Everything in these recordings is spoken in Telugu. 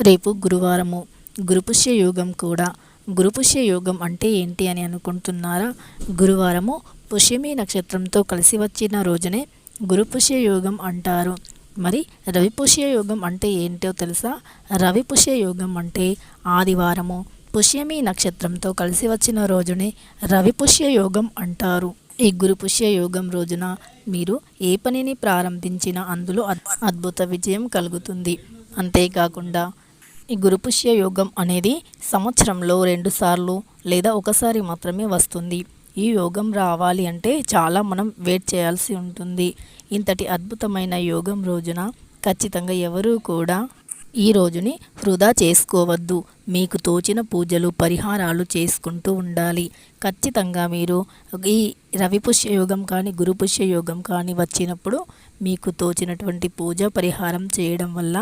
రేపు గురువారము. గురుపుష్య యోగం కూడా. గురుపుష్య యోగం అంటే ఏంటి అని అనుకుంటున్నారా? గురువారము పుష్యమి నక్షత్రంతో కలిసి వచ్చిన రోజునే గురుపుష్య యోగం అంటారు. మరి రవిపుష్య యోగం అంటే ఏంటో తెలుసా? రవిపుష్య యోగం అంటే ఆదివారము పుష్యమి నక్షత్రంతో కలిసి వచ్చిన రోజునే రవిపుష్య యోగం అంటారు. ఈ గురుపుష్య యోగం రోజున మీరు ఏ పనిని ప్రారంభించినా అందులో అద్భుత విజయం కలుగుతుంది. అంతేకాకుండా ఈ గురుపుష్య యోగం అనేది సంవత్సరంలో రెండుసార్లు లేదా ఒకసారి మాత్రమే వస్తుంది. ఈ యోగం రావాలి అంటే చాలా మనం వెయిట్ చేయాల్సి ఉంటుంది. ఇంతటి అద్భుతమైన యోగం రోజున ఖచ్చితంగా ఎవరూ కూడా ఈ రోజుని వృధా చేసుకోవద్దు. మీకు తోచిన పూజలు పరిహారాలు చేసుకుంటూ ఉండాలి. ఖచ్చితంగా మీరు ఈ రవిపుష్య యోగం కానీ గురుపుష్య యోగం కానీ వచ్చినప్పుడు మీకు తోచినటువంటి పూజ పరిహారం చేయడం వల్ల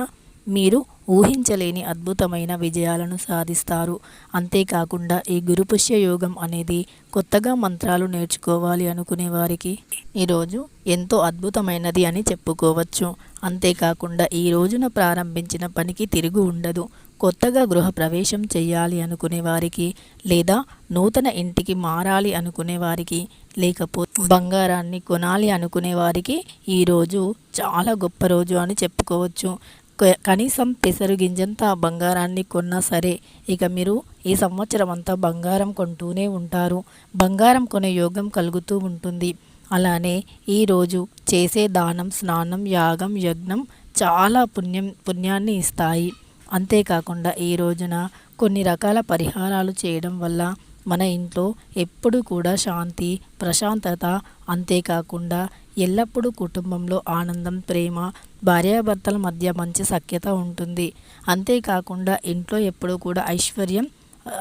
మీరు ఊహించలేని అద్భుతమైన విజయాలను సాధిస్తారు. అంతేకాకుండా ఈ గురుపుష్య యోగం అనేది కొత్తగా మంత్రాలు నేర్చుకోవాలి అనుకునే వారికి ఈరోజు ఎంతో అద్భుతమైనది అని చెప్పుకోవచ్చు. అంతేకాకుండా ఈ రోజున ప్రారంభించిన పనికి తిరుగు ఉండదు. కొత్తగా గృహ ప్రవేశం చేయాలి అనుకునే వారికి లేదా నూతన ఇంటికి మారాలి అనుకునే వారికి లేకపోతే బంగారాన్ని కొనాలి అనుకునే వారికి ఈరోజు చాలా గొప్ప రోజు అని చెప్పుకోవచ్చు. కనీసం పెసరు గింజంత బంగారాన్ని కొన్నా సరే ఇక మీరు ఈ సంవత్సరం అంతా బంగారం కొంటూనే ఉంటారు. బంగారం కొనే యోగం కలుగుతూ ఉంటుంది. అలానే ఈరోజు చేసే దానం స్నానం యాగం యజ్ఞం చాలా పుణ్యం పుణ్యాన్ని ఇస్తాయి. అంతేకాకుండా ఈ రోజున కొన్ని రకాల పరిహారాలు చేయడం వల్ల మన ఇంట్లో ఎప్పుడు కూడా శాంతి ప్రశాంతత అంతేకాకుండా ఎల్లప్పుడూ కుటుంబంలో ఆనందం ప్రేమ భార్యాభర్తల మధ్య మంచి సఖ్యత ఉంటుంది. అంతేకాకుండా ఇంట్లో ఎప్పుడూ కూడా ఐశ్వర్యం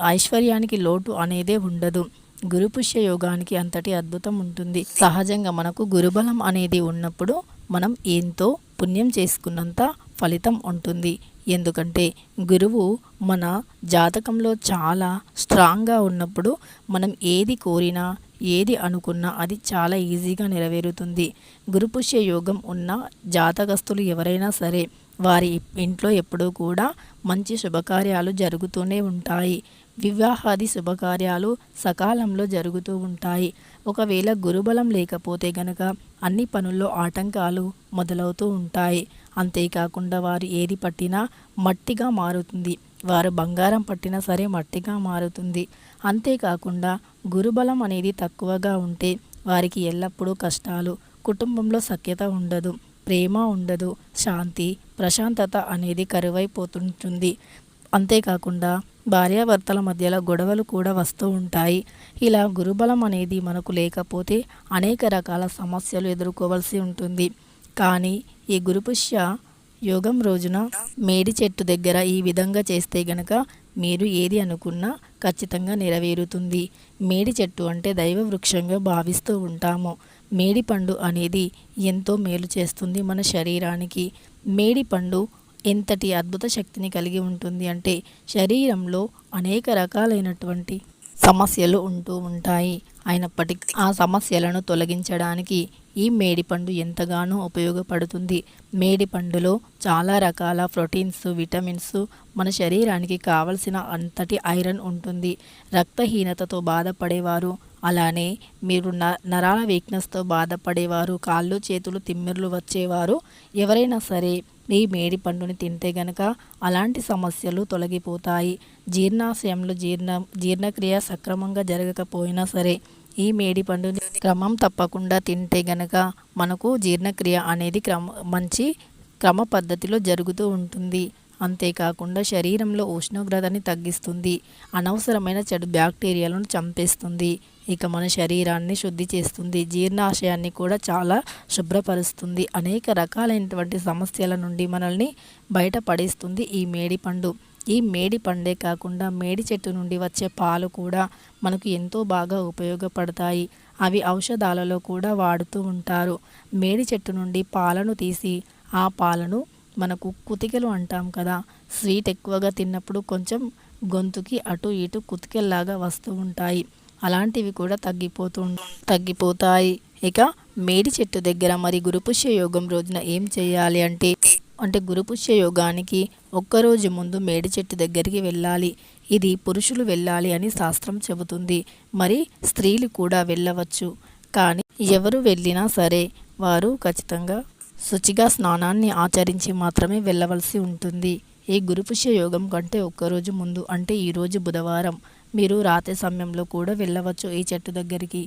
ఐశ్వర్యానికి లోటు అనేదే ఉండదు. గురుపుష్య యోగానికి అంతటి అద్భుతం ఉంటుంది. సహజంగా మనకు గురుబలం అనేది ఉన్నప్పుడు మనం ఎంతో పుణ్యం చేసుకున్నంత ఫలితం ఉంటుంది. ఎందుకంటే గురువు మన జాతకంలో చాలా స్ట్రాంగ్గా ఉన్నప్పుడు మనం ఏది కోరినా ఏది అనుకున్నా అది చాలా ఈజీగా నెరవేరుతుంది. గురుపుష్య యోగం ఉన్న జాతకస్తులు ఎవరైనా సరే వారి ఇంట్లో ఎప్పుడూ కూడా మంచి శుభకార్యాలు జరుగుతూనే ఉంటాయి. వివాహాది శుభకార్యాలు సకాలంలో జరుగుతూ ఉంటాయి. ఒకవేళ గురుబలం లేకపోతే గనక అన్ని పనుల్లో ఆటంకాలు మొదలవుతూ ఉంటాయి. అంతేకాకుండా వారు ఏది పట్టినా మట్టిగా మారుతుంది. వారు బంగారం పట్టినా సరే మట్టిగా మారుతుంది. అంతేకాకుండా గురుబలం అనేది తక్కువగా ఉంటే వారికి ఎల్లప్పుడూ కష్టాలు కుటుంబంలో సఖ్యత ఉండదు ప్రేమ ఉండదు శాంతి ప్రశాంతత అనేది కరువైపోతుంటుంది. అంతేకాకుండా భార్యాభర్తల మధ్యలో గొడవలు కూడా వస్తూ ఉంటాయి. ఇలా గురుబలం అనేది మనకు లేకపోతే అనేక రకాల సమస్యలు ఎదుర్కోవాల్సి ఉంటుంది. కానీ ఈ గురుపుష్య యోగం రోజున మేడి చెట్టు దగ్గర ఈ విధంగా చేస్తే గనక మీరు ఏది అనుకున్నా ఖచ్చితంగా నెరవేరుతుంది. మేడి చెట్టు అంటే దైవ వృక్షంగా భావిస్తూ ఉంటాము. మేడి పండు అనేది ఎంతో మేలు చేస్తుంది మన శరీరానికి. మేడి పండు ఎంతటి అద్భుత శక్తిని కలిగి ఉంటుంది అంటే శరీరంలో అనేక రకాలైనటువంటి సమస్యలు ఉంటూ ఉంటాయి. అయినప్పటికీ ఆ సమస్యలను తొలగించడానికి ఈ మేడిపండు ఎంతగానో ఉపయోగపడుతుంది. మేడిపండులో చాలా రకాల ప్రోటీన్స్ విటమిన్స్ మన శరీరానికి కావలసిన అంతటి ఐరన్ ఉంటుంది. రక్తహీనతతో బాధపడేవారు అలానే మీరు న నరాల వీక్నెస్తో బాధపడేవారు కాళ్ళు చేతులు తిమ్మిర్లు వచ్చేవారు ఎవరైనా సరే ఈ మేడి పండుని తింటే గనక అలాంటి సమస్యలు తొలగిపోతాయి. జీర్ణాశయంలో జీర్ణ జీర్ణక్రియ సక్రమంగా జరగకపోయినా సరే ఈ మేడి పండుని క్రమం తప్పకుండా తింటే గనక మనకు జీర్ణక్రియ అనేది క్రమ మంచి క్రమ పద్ధతిలో జరుగుతూ ఉంటుంది. అంతేకాకుండా శరీరంలో ఉష్ణోగ్రతని తగ్గిస్తుంది. అనవసరమైన చెడు బ్యాక్టీరియాలను చంపేస్తుంది. ఇక మన శరీరాన్ని శుద్ధి చేస్తుంది జీర్ణాశయాన్ని కూడా చాలా శుభ్రపరుస్తుంది అనేక రకాలైనటువంటి సమస్యల నుండి మనల్ని బయటపడేస్తుంది ఈ మేడిపండు ఈ మేడి పండే కాకుండా మేడి చెట్టు నుండి వచ్చే పాలు కూడా మనకు ఎంతో బాగా ఉపయోగపడతాయి. అవి ఔషధాలలో కూడా వాడుతూ ఉంటారు. మేడి చెట్టు నుండి పాలను తీసి ఆ పాలను మనకు కుతికెలు అంటాం కదా. స్వీట్ ఎక్కువగా తిన్నప్పుడు కొంచెం గొంతుకి అటు ఇటు కుతికెల్లాగా వస్తూ ఉంటాయి. అలాంటివి కూడా తగ్గిపోతూ తగ్గిపోతాయి. ఇక మేడి చెట్టు దగ్గర మరి గురుపుష్య యోగం రోజున ఏం చేయాలి అంటే అంటే గురుపుష్య యోగానికి ఒక్కరోజు ముందు మేడి చెట్టు దగ్గరికి వెళ్ళాలి. ఇది పురుషులు వెళ్ళాలి అని శాస్త్రం చెబుతుంది. మరి స్త్రీలు కూడా వెళ్ళవచ్చు. కానీ ఎవరు వెళ్ళినా సరే వారు ఖచ్చితంగా శుచిగా స్నానాన్ని ఆచరించి మాత్రమే వెళ్ళవలసి ఉంటుంది. ఈ గురుపుష్య యోగం కంటే ఒక్కరోజు ముందు అంటే ఈరోజు బుధవారం మీరు రాత్రి సమయంలో కూడా వెళ్ళవచ్చు. ఈ చెట్టు దగ్గరికి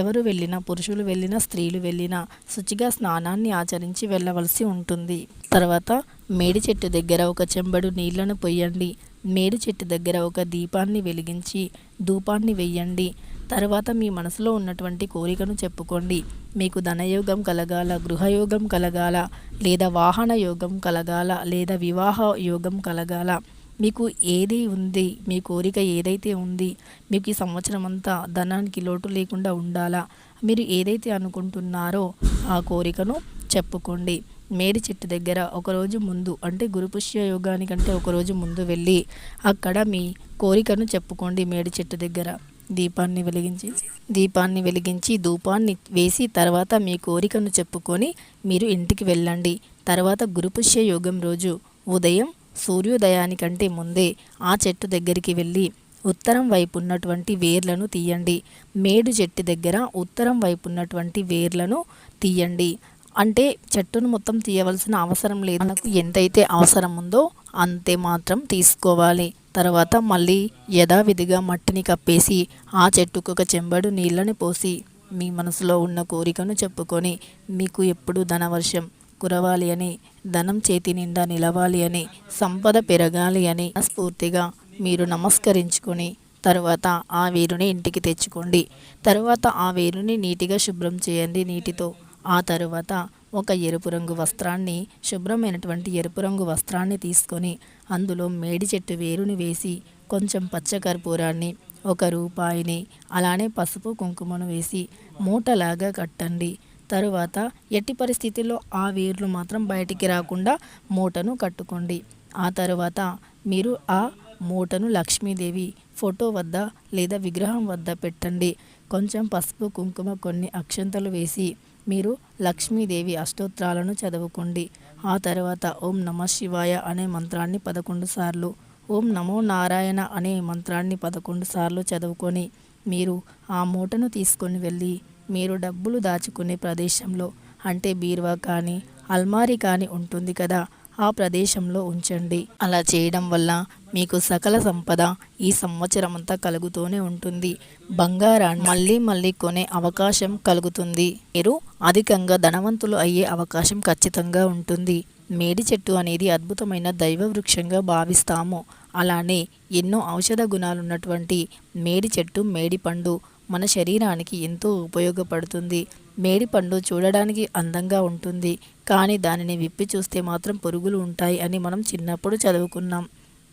ఎవరు వెళ్ళినా పురుషులు వెళ్ళినా స్త్రీలు వెళ్ళినా శుచిగా స్నానాన్ని ఆచరించి వెళ్ళవలసి ఉంటుంది. తర్వాత మేడి చెట్టు దగ్గర ఒక చెంబడు నీళ్ళను పొయ్యండి. మేడి చెట్టు దగ్గర ఒక దీపాన్ని వెలిగించి ధూపాన్ని వెయ్యండి. తర్వాత మీ మనసులో ఉన్నటువంటి కోరికను చెప్పుకోండి. మీకు ధనయోగం కలగాల గృహయోగం కలగాల లేదా వాహన యోగం కలగాల లేదా వివాహ యోగం కలగాల మీకు ఏది ఉంది మీ కోరిక ఏదైతే ఉంది మీకు ఈ సంవత్సరం అంతా ధనానికి లోటు లేకుండా ఉండాలా? మీరు ఏదైతే అనుకుంటున్నారో ఆ కోరికను చెప్పుకోండి. మేడి చెట్టు దగ్గర ఒకరోజు ముందు అంటే గురుపుష్య యోగానికంటే ఒకరోజు ముందు వెళ్ళి అక్కడ మీ కోరికను చెప్పుకోండి మేడి చెట్టు దగ్గర. దీపాన్ని వెలిగించి దీపాన్ని వెలిగించి ధూపాన్ని వేసి తర్వాత మీ కోరికను చెప్పుకొని మీరు ఇంటికి వెళ్ళండి. తర్వాత గురుపుష్య యోగం రోజు ఉదయం సూర్యోదయానికంటే ముందే ఆ చెట్టు దగ్గరికి వెళ్ళి ఉత్తరం వైపు ఉన్నటువంటి వేర్లను తీయండి. మేడు చెట్టు దగ్గర ఉత్తరం వైపు ఉన్నటువంటి వేర్లను తీయండి. అంటే చెట్టును మొత్తం తీయవలసిన అవసరం లేదు. మనకు ఎంతైతే అవసరం ఉందో అంతే మాత్రం తీసుకోవాలి. తర్వాత మళ్ళీ యథావిధిగా మట్టిని కప్పేసి ఆ చెట్టుకు ఒక చెంబడు నీళ్ళని పోసి మీ మనసులో ఉన్న కోరికను చెప్పుకొని మీకు ఎప్పుడు ధనవర్షం కురవాలి అని ధనం చేతి నిండా నిలవాలి అని సంపద పెరగాలి అని స్ఫూర్తిగా మీరు నమస్కరించుకొని తర్వాత ఆ వేరుని ఇంటికి తెచ్చుకోండి. తర్వాత ఆ వేరుని నీటిగా శుభ్రం చేయండి నీటితో. ఆ తరువాత ఒక ఎరుపు రంగు వస్త్రాన్ని శుభ్రమైనటువంటి ఎరుపు రంగు వస్త్రాన్ని తీసుకొని అందులో మేడి చెట్టు వేరుని వేసి కొంచెం పచ్చకర్పూరాన్ని ఒక రూపాయిని అలానే పసుపు కుంకుమను వేసి మూటలాగా కట్టండి. తరువాత ఎట్టి పరిస్థితుల్లో ఆ వేర్లు మాత్రం బయటికి రాకుండా మూటను కట్టుకోండి. ఆ తరువాత మీరు ఆ మూటను లక్ష్మీదేవి ఫోటో వద్ద లేదా విగ్రహం వద్ద పెట్టండి. కొంచెం పసుపు కుంకుమ కొన్ని అక్షంతలు వేసి మీరు లక్ష్మీదేవి అష్టోత్రాలను చదువుకోండి. ఆ తర్వాత ఓం నమ శివాయ అనే మంత్రాన్ని పదకొండు సార్లు ఓం నమో నారాయణ అనే మంత్రాన్ని పదకొండు సార్లు చదువుకొని మీరు ఆ మూటను తీసుకొని వెళ్ళి మీరు డబ్బులు దాచుకునే ప్రదేశంలో అంటే బీరువా కానీ అల్మారీ కానీ ఉంటుంది కదా ఆ ప్రదేశంలో ఉంచండి. అలా చేయడం వల్ల మీకు సకల సంపద ఈ సంవత్సరం అంతా కలుగుతూనే ఉంటుంది. బంగారాన్ని మళ్ళీ మళ్ళీ కొనే అవకాశం కలుగుతుంది. మీరు అధికంగా ధనవంతులు అయ్యే అవకాశం ఖచ్చితంగా ఉంటుంది. మేడి చెట్టు అనేది అద్భుతమైన దైవ వృక్షంగా భావిస్తాము. అలానే ఎన్నో ఔషధ గుణాలున్నటువంటి మేడి చెట్టు మేడి పండు మన శరీరానికి ఎంతో ఉపయోగపడుతుంది. మేడిపండు చూడడానికి అందంగా ఉంటుంది. కానీ దానిని విప్పి చూస్తే మాత్రం పురుగులు ఉంటాయి అని మనం చిన్నప్పుడు చదువుకున్నాం.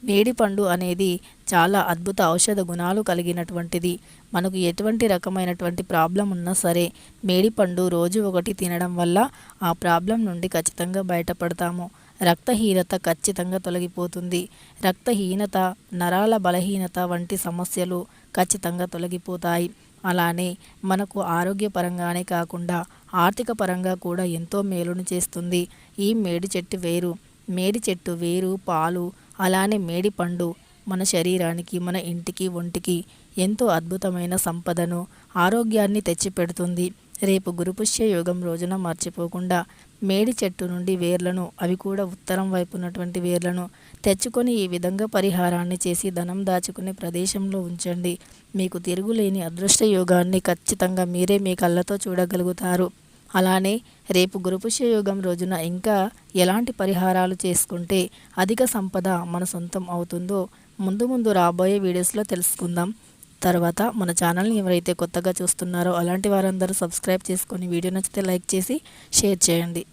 మేడిపండు అనేది చాలా అద్భుత ఔషధ గుణాలు కలిగినటువంటిది. మనకు ఎటువంటి రకమైనటువంటి ప్రాబ్లం ఉన్నా సరే మేడిపండు రోజు ఒకటి తినడం వల్ల ఆ ప్రాబ్లం నుండి ఖచ్చితంగా బయటపడతాము. రక్తహీనత ఖచ్చితంగా తొలగిపోతుంది. రక్తహీనత నరాల బలహీనత వంటి సమస్యలు ఖచ్చితంగా తొలగిపోతాయి. అలానే మనకు ఆరోగ్యపరంగానే కాకుండా ఆర్థిక పరంగా కూడా ఎంతో మేలును చేస్తుంది. ఈ మేడి చెట్టు వేరు మేడి చెట్టు వేరు పాలు అలానే మేడి పండు మన శరీరానికి మన ఇంటికి ఒంటికి ఎంతో అద్భుతమైన సంపదను ఆరోగ్యాన్ని తెచ్చిపెడుతుంది. రేపు గురుపుష్య యోగం రోజున మర్చిపోకుండా మేడి చెట్టు నుండి వేర్లను అవి కూడా ఉత్తరం వైపు ఉన్నటువంటి వేర్లను తెచ్చుకొని ఈ విధంగా పరిహారాన్ని చేసి ధనం దాచుకునే ప్రదేశంలో ఉంచండి. మీకు తిరుగులేని అదృష్ట యోగాన్ని ఖచ్చితంగా మీరే మీ కళ్ళతో చూడగలుగుతారు. అలానే రేపు గురుపుష యోగం రోజున ఇంకా ఎలాంటి పరిహారాలు చేసుకుంటే అధిక సంపద మన సొంతం అవుతుందో ముందు ముందు రాబోయే వీడియోస్లో తెలుసుకుందాం. తర్వాత మన ఛానల్ని ఎవరైతే కొత్తగా చూస్తున్నారో అలాంటి వారందరూ సబ్స్క్రైబ్ చేసుకొని వీడియో నచ్చితే లైక్ చేసి షేర్ చేయండి.